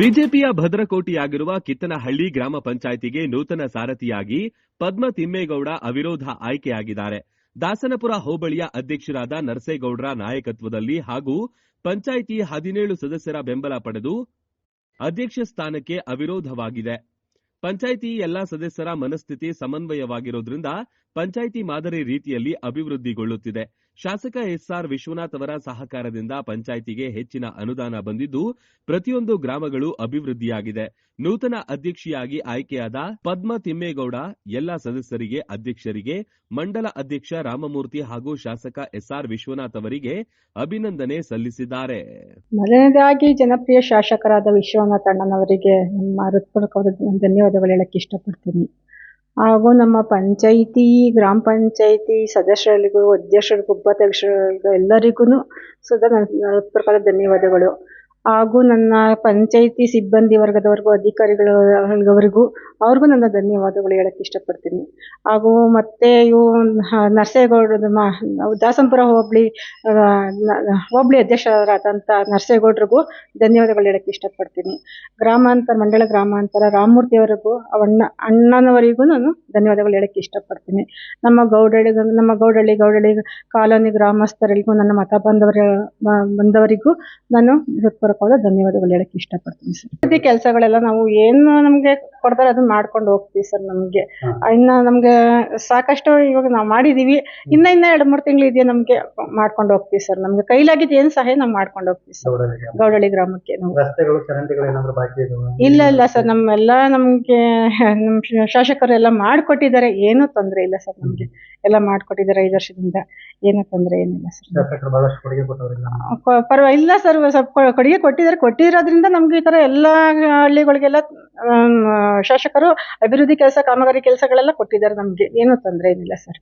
ಬಿಜೆಪಿಯ ಭದ್ರಕೋಟಿಯಾಗಿರುವ ಕಿತ್ತನಹಳ್ಳಿ ಗ್ರಾಮ ಪಂಚಾಯಿತಿಗೆ ನೂತನ ಸಾರಥಿಯಾಗಿ ಪದ್ಮ ತಿಮ್ಮೇಗೌಡ ಅವಿರೋಧ ಆಯ್ಕೆಯಾಗಿದ್ದಾರೆ. ದಾಸನಪುರ ಹೋಬಳಿಯ ಅಧ್ಯಕ್ಷರಾದ ನರಸೇಗೌಡರ ನಾಯಕತ್ವದಲ್ಲಿ ಹಾಗೂ ಪಂಚಾಯಿತಿ ಹದಿನೇಳು ಸದಸ್ಯರ ಬೆಂಬಲ ಪಡೆದು ಅಧ್ಯಕ್ಷ ಸ್ಥಾನಕ್ಕೆ ಅವಿರೋಧವಾಗಿದೆ. ಪಂಚಾಯಿತಿ ಎಲ್ಲಾ ಸದಸ್ಯರ ಮನಸ್ಥಿತಿ ಸಮನ್ವಯವಾಗಿರೋದ್ರಿಂದ ಪಂಚಾಯಿತಿ ಮಾದರಿ ರೀತಿಯಲ್ಲಿ ಅಭಿವೃದ್ಧಿಗೊಳ್ಳುತ್ತಿದೆ. ಶಾಸಕ ಎಸ್ಆರ್ ವಿಶ್ವನಾಥ್ ಅವರ ಸಹಕಾರದಿಂದ ಪಂಚಾಯಿತಿಗೆ ಹೆಚ್ಚಿನ ಅನುದಾನ ಬಂದಿದ್ದು, ಪ್ರತಿಯೊಂದು ಗ್ರಾಮಗಳು ಅಭಿವೃದ್ಧಿಯಾಗಿದೆ. ನೂತನ ಅಧ್ಯಕ್ಷಿಯಾಗಿ ಆಯ್ಕೆಯಾದ ಪದ್ಮ ತಿಮ್ಮೇಗೌಡ, ಎಲ್ಲಾ ಸದಸ್ಯರಿಗೆ ಅಧ್ಯಕ್ಷರಿಗೆ, ಮಂಡಲ ಅಧ್ಯಕ್ಷ ರಾಮಮೂರ್ತಿ ಹಾಗೂ ಶಾಸಕ ಎಸ್ಆರ್ ವಿಶ್ವನಾಥ್ ಅವರಿಗೆ ಅಭಿನಂದನೆ ಸಲ್ಲಿಸಿದ್ದಾರೆ. ಮೊದಲನೇದಾಗಿ ಜನಪ್ರಿಯ ಶಾಸಕರಾದ ವಿಶ್ವನಾಥ್ ಅಣ್ಣನವರಿಗೆ ನಮ್ಮ ಹೃತ್ಪೂರ್ವಕವಾದ ಧನ್ಯವಾದಗಳು ಹೇಳಕ್ಕೆ ಇಷ್ಟಪಡ್ತೀನಿ. ಹಾಗೂ ನಮ್ಮ ಪಂಚಾಯಿತಿ ಗ್ರಾಮ ಪಂಚಾಯಿತಿ ಸದಸ್ಯರಿಗೂ ಅಧ್ಯಕ್ಷರಿಗೂ ಉಪಾಧ್ಯಕ್ಷರಿಗೂ ಎಲ್ಲರಿಗೂ ಸದಾ ನನ್ನ ಪ್ರಕಾರ ಧನ್ಯವಾದಗಳು. ಹಾಗೂ ನನ್ನ ಪಂಚಾಯಿತಿ ಸಿಬ್ಬಂದಿ ವರ್ಗದವರೆಗೂ ಅಧಿಕಾರಿಗಳವರೆಗೂ ಅವ್ರಿಗೂ ನನ್ನ ಧನ್ಯವಾದಗಳು ಹೇಳಕ್ಕೆ ಇಷ್ಟಪಡ್ತೀನಿ. ಹಾಗೂ ಮತ್ತೆ ಇವು ನರಸೇಗೌಡರ ಮ ದಾಸನಪುರ ಹೋಬಳಿ ಹೋಬಳಿ ಅಧ್ಯಕ್ಷರಾದಂಥ ನರಸೇಗೌಡರಿಗೂ ಧನ್ಯವಾದಗಳು ಹೇಳಕ್ಕೆ ಇಷ್ಟಪಡ್ತೀನಿ. ಗ್ರಾಮಾಂತರ ಮಂಡಳ ಗ್ರಾಮಾಂತರ ರಾಮಮೂರ್ತಿ ಅವರಿಗೂ ಅಣ್ಣ ಅಣ್ಣನವರಿಗೂ ನಾನು ಧನ್ಯವಾದಗಳು ಹೇಳಕ್ಕೆ ಇಷ್ಟಪಡ್ತೀನಿ. ನಮ್ಮ ಗೌಡಳ್ಳಿ ನಮ್ಮ ಗೌಡಳ್ಳಿ ಗೌಡಳ್ಳಿ ಕಾಲೋನಿ ಗ್ರಾಮಸ್ಥರಿಗೂ, ನನ್ನ ಮತ ಬಂದವರ ಬಂದವರಿಗೂ ನಾನು ಹೃತ್ಪೂರ್ವಕವಾದ ಧನ್ಯವಾದಗಳು ಹೇಳಕ್ಕೆ ಇಷ್ಟಪಡ್ತೀನಿ ಸರ್. ಕೆಲಸಗಳೆಲ್ಲ ನಾವು ಏನು ನಮಗೆ ಕೊಡ್ತಾರೆ ಅದನ್ನ ಮಾಡ್ಕೊಂಡು ಹೋಗ್ತೀವಿ ಸರ್ ನಮಗೆ. ಇನ್ನ ನಮಗೆ ಸಾಕಷ್ಟು ಇವಾಗ ನಾವು ಮಾಡಿದೀವಿ. ಇನ್ನ ಇನ್ನ ಎರಡು ಮೂರು ತಿಂಗಳು ಇದೆಯಾ ನಮಗೆ ಮಾಡ್ಕೊಂಡು ಹೋಗ್ತೀವಿ ಸರ್. ನಮಗೆ ಕೈಲಾಗಿದ್ದು ಏನು ಸಹಾಯ ನಾವು ಮಾಡ್ಕೊಂಡು ಹೋಗ್ತೀವಿ ಸರ್. ಗೌಡಳ್ಳಿ ಗ್ರಾಮಕ್ಕೆ. ಇಲ್ಲ ಇಲ್ಲ ಸರ್. ನಮ್ಮೆಲ್ಲ ನಮಗೆ ನಮ್ಮ ಶ- ಶಾಸಕರು ಎಲ್ಲ ಮಾಡ್ಕೊಟ್ಟಿದ್ದಾರೆ. ಏನೂ ತೊಂದರೆ ಇಲ್ಲ ಸರ್ ನಮಗೆ. ಎಲ್ಲ ಮಾಡ್ಕೊಟ್ಟಿದ್ದಾರೆ ಐದು ವರ್ಷದಿಂದ. ಏನೂ ತೊಂದರೆ ಏನಿಲ್ಲ ಸರ್. ಪರವಾಗಿಲ್ಲ ಸರ್. ಸ್ವಲ್ಪ ಕೊಡುಗೆ ಕೊಟ್ಟಿದ್ದಾರೆ. ಕೊಟ್ಟಿರೋದ್ರಿಂದ ನಮ್ಗೆ ಈ ತರ ಎಲ್ಲಾ ಹಳ್ಳಿಗಳಿಗೆಲ್ಲ ಶಾಸಕರು ಅಭಿವೃದ್ಧಿ ಕೆಲಸ ಕಾಮಗಾರಿ ಕೆಲಸಗಳೆಲ್ಲ ಕೊಟ್ಟಿದ್ದಾರೆ ನಮಗೆ. ಏನೂ ತೊಂದರೆ ಏನಿಲ್ಲ ಸರ್.